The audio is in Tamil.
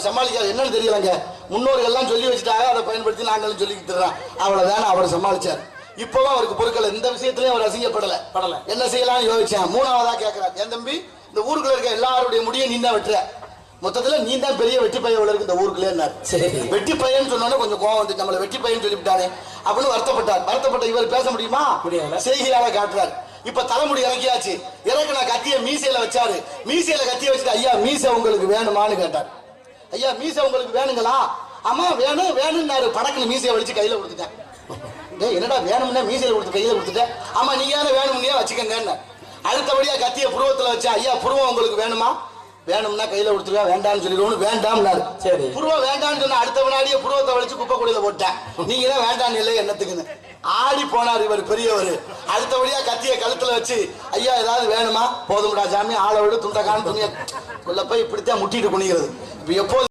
அவர் சமாளிக்காரு என்னன்னு தெரியலங்க. முன்னோர்கள் எல்லாம் சொல்லி வச்சுட்டாங்க அதை பயன்படுத்தி நாங்களும் சொல்லிக்கிட்டு இருக்கோம் அவ்வளவுதான் அவர் சமாளிச்சார். இப்பவும் அவருக்கு பொருட்கள் இந்த விஷயத்திலயும் அவர் அசிங்கப்படல. படல. என்ன செய்யலாம்னு யோசிச்சேன். மூணாவதா கேட்கிறார் என் தம்பி இந்த ஊருக்குள்ள இருக்க எல்லாருடைய முடியும் நீ தான் வெட்டுற. மொத்தத்துல நீ தான் பெரிய வெட்டி பையன் இருக்கு இந்த ஊருக்குள்ளே சரி. வெட்டி பையன் சொன்னோன்னே கொஞ்சம் கோவம் வந்து நம்மள வெட்டி பையன் சொல்லிவிட்டானே. அப்படின்னு வருத்தப்பட்டார். வருத்தப்பட்ட இவர் பேச முடியுமா. செய்கையால காட்டுறார். இப்ப தலைமுடி இறக்கியாச்சு. இறக்குன கத்திய மீசையில வச்சாரு. மீசையில கத்திய வச்சுட்டு ஐயா மீசை உங்களுக்கு வேணுமான்னு கேட்டார். ஐயா மீசை உங்களுக்கு வேணுங்களா? ஆமா வேணும் வேணும்னாரு படக்குன்னு மீசையை வலிச்சு கையில கொடுத்துட்டேன். டேய் என்னடா வேணும்னா மீசையில கொடுத்து கையில கொடுத்துட்டேன் ஆமா நீங்க யாரும் வேணும்னே வச்சுக்கங்கன்னு. அடுத்தபடியா கத்திய புருவத்துல வச்சா ஐயா புருவம் உங்களுக்கு வேணுமா? வேணும்னா கையில கொடுத்துருவா வேண்டாம்னு சொல்லிடுவோம் வேண்டாம்னாரு. சரி. புருவம் வேண்டாம்னு சொன்ன அடுத்த வினாடியே புருவத்தை வலிச்சு குப்பை கூடையில போட்டேன். நீங்க தான் வேண்டாம் இல்லை என்னத்துக்குன்னு. ஆடி போனார் இவர் பெரியவர். அடுத்தபடியா கத்திய கழுத்துல வச்சு ஐயா ஏதாவது வேணுமா? போதும்டா சாமி. ஆளை விடு துண்டை காணும் துணியை உள்ள இப்படித்தான் முட்டிட்டு குனிகிறது. இப்ப எப்போது